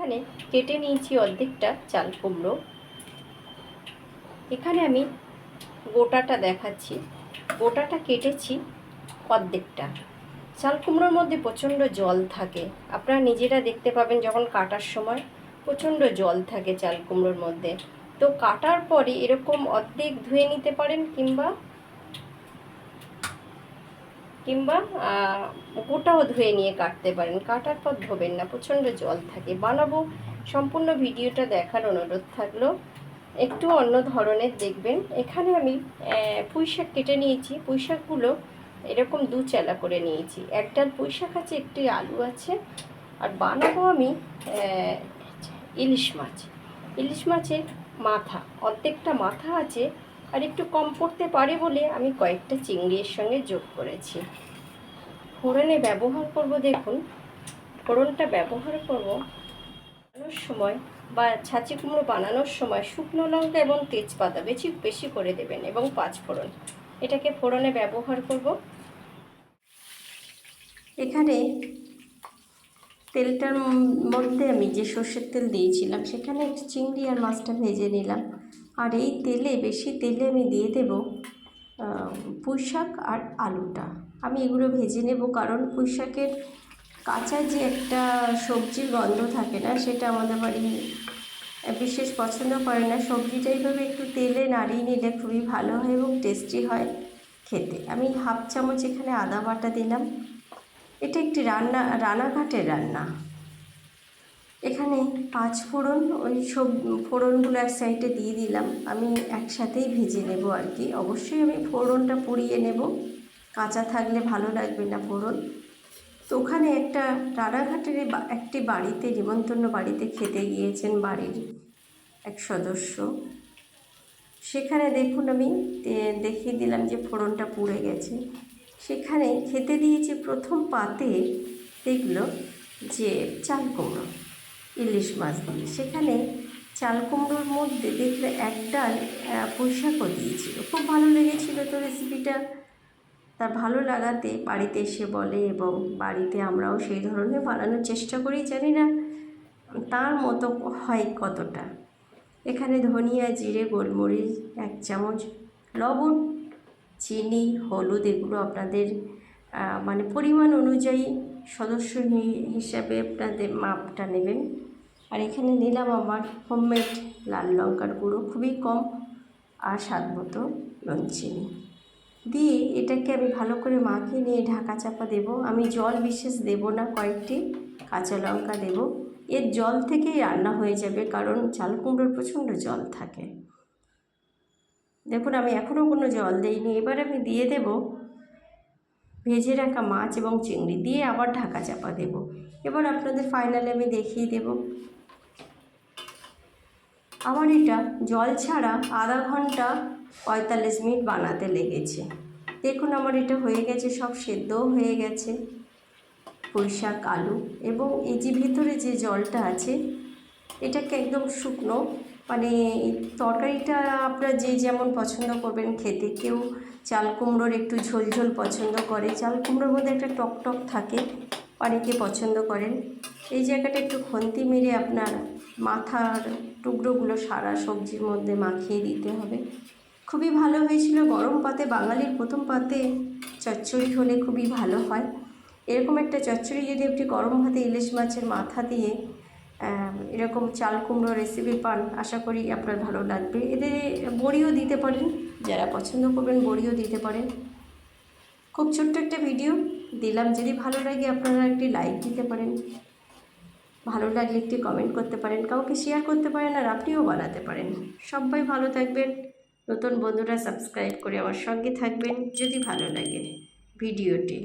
এখানে কেটে নিয়েছি অর্ধেকটা চাল কুমড়ো। এখানে আমি গোটাটা দেখাচ্ছি। গোটাটা কেটেছি অর্ধেকটা। চাল কুমড়োর মধ্যে প্রচণ্ড জল থাকে। আপনারা নিজেরা দেখতে পাবেন যখন কাটার সময় প্রচণ্ড জল থাকে চাল কুমড়োর মধ্যে। তো কাটার পরে এরকম অর্ধেক ধুয়ে নিতে পারেন কিংবা কিংবা গোটাও ধুয়ে নিয়ে কাটতে পারেন। কাটার পর ধোবেন না প্রচণ্ড জল থাকে। বানাবো সম্পূর্ণ ভিডিওটা দেখার অনুরোধ থাকল। একটু অন্য ধরনের দেখবেন। এখানে আমি আহ, পুঁই শাক কেটে নিয়েছি। পুঁই শাকগুলো এরকম দু চেলা করে নিয়েছি। এক ডাল পুঁই শাক আছে একটি আলু আছে। আর বানাবো আমি ইলিশ মাছ। ইলিশ মাছের মাথা অর্ধেকটা মাথা আছে। আর একটু কম পড়তে পারে বলে আমি কয়েকটা চিংড়ির সঙ্গে যোগ করেছি। ফোড়নে ব্যবহার করব দেখুন। ফোড়নটা ব্যবহার করব বানানোর সময় বা ছাঁচি কুমড়ো বানানোর সময় শুকনো লঙ্কা এবং তেজপাতা বেশি বেশি করে দেবেন এবং পাঁচ ফোড়ন। এটাকে ফোড়নে ব্যবহার করব। এখানে তেলটার মধ্যে আমি যে সর্ষের তেল দিয়েছিলাম, সেখানে চিংড়ি আর মাছটা ভেজে নিলাম। আর এই তেলে, বেশি তেলে আমি দিয়ে দেব পুঁই শাক আর আলুটা। আমি এগুলো ভেজে নেব কারণ পুঁই শাকের কাঁচা যে একটা সবজির গন্ধ থাকে না, সেটা আমাদের বাড়ি বিশেষ পছন্দ করে না। সবজিটা এইভাবে একটু তেলে নাড়িয়ে নিলে খুবই ভালো হয় এবং টেস্টি হয় খেতে। আমি হাফ চামচ এখানে আদা বাটা দিলাম। এটা একটি রান্না, রানাঘাটের রান্না। এখানে পাঁচ ফোড়ন, ওই সব ফোড়নগুলো এক সাইডে দিয়ে দিলাম। আমি একসাথেই ভেজে নেব আর কি। অবশ্যই আমি ফোড়নটা পুড়িয়ে নেব। কাঁচা থাকলে ভালো লাগবে না ফোড়ন। তো ওখানে একটা রানাঘাটের একটি বাড়িতে, নিমন্ত্রণ বাড়িতে খেতে গিয়েছেন বাড়ির এক সদস্য। সেখানে দেখুন আমি দেখিয়ে দিলাম যে ফোড়নটা পুড়ে গেছে। সেখানে খেতে দিয়েছি প্রথম পাতে দেখল যে চাল কুমড়ো। ইলিশ মাছ দিয়ে। সেখানে চাল কুমড়োর মধ্যে দেখলে এক ডাল আহ, দিয়েছিল। খুব ভালো লেগেছিল তো রেসিপিটা তার ভালো লাগাতে বাড়িতে এসে বলে এবং বাড়িতে আমরাও সেই ধরনের বানানোর চেষ্টা করি জানি না তার মতো হয় কতটা। এখানে ধনিয়া জিরে গোলমরিচ এক চামচ লবণ চিনি হলুদ এগুলো আপনাদের মানে পরিমাণ অনুযায়ী সদস্য হিসাবে আপনাদের মাপটা নেবেন। আর এখানে নিলাম আমার হোমমেড লাল লঙ্কার গুঁড়ো, খুবই কম আর স্বাদ মতো চিনি দিয়ে এটাকে আমি ভালো করে মাখিয়ে নিয়ে ঢাকা চাপা দেব। আমি জল বিশেষ দেব না, কয়েকটি কাঁচা লঙ্কা দেব। এর জল থেকেই রান্না হয়ে যাবে, কারণ চাল কুমড়োর প্রচণ্ড জল থাকে। দেখুন, আমি এখনও কোনো জল দিইনি। এবার আমি দিয়ে দেব ভেজে রাখা মাছ এবং চিংড়ি, দিয়ে আবার ঢাকা চাপা দেব। এবার আপনাদের ফাইনালে আমি দেখিয়ে দেব। আমার এটা জল ছাড়া আধা ঘণ্টা পঁয়তাল্লিশ মিনিট বানাতে লেগেছে। দেখুন আমার এটা হয়ে গেছে, সব সেদ্ধও হয়ে গেছে। পুঁই শাক, আলু এবং এই যে ভিতরে যে জলটা আছে, এটাকে একদম শুকনো মানে তরকারিটা আপনারা যে যেমন পছন্দ করবেন খেতে, কেউ চাল কুমড়োর একটু ঝোল ঝোল পছন্দ করে। চাল কুমড়োর মধ্যে একটা টক টক থাকে অনেকে পছন্দ করেন। এই জায়গাটা একটু খন্তি মেরে আপনার মাথার টুকরোগুলো সারা সবজির মধ্যে মাখিয়ে দিতে হবে। খুবই ভালো হয়েছিল। গরম পাতে, বাঙালির প্রথম পাতে চচ্চড়ি হলে খুবই ভালো হয়। এরকম একটা চচ্চড়ি যদি আপনি গরম ভাতে ইলিশ মাছের মাথা দিয়ে এরকম চাল কুমড়ো রেসিপি পান, আশা করি আপনার ভালো লাগবে। এদের বড়িও দিতে পারেন, যারা পছন্দ করবেন বড়িও দিতে পারেন। খুব ছোট্ট একটা ভিডিও দিলাম, যদি ভালো লাগে আপনারা একটি লাইক দিতে পারেন। ভালো লাগলে একটি কমেন্ট করতে পারেন, কাউকে শেয়ার করতে পারেন আর আপনিও বানাতে পারেন। সবাই ভালো থাকবেন। নতুন বন্ধুরা সাবস্ক্রাইব করে আমার সঙ্গে থাকবেন, যদি ভালো লাগে ভিডিওটি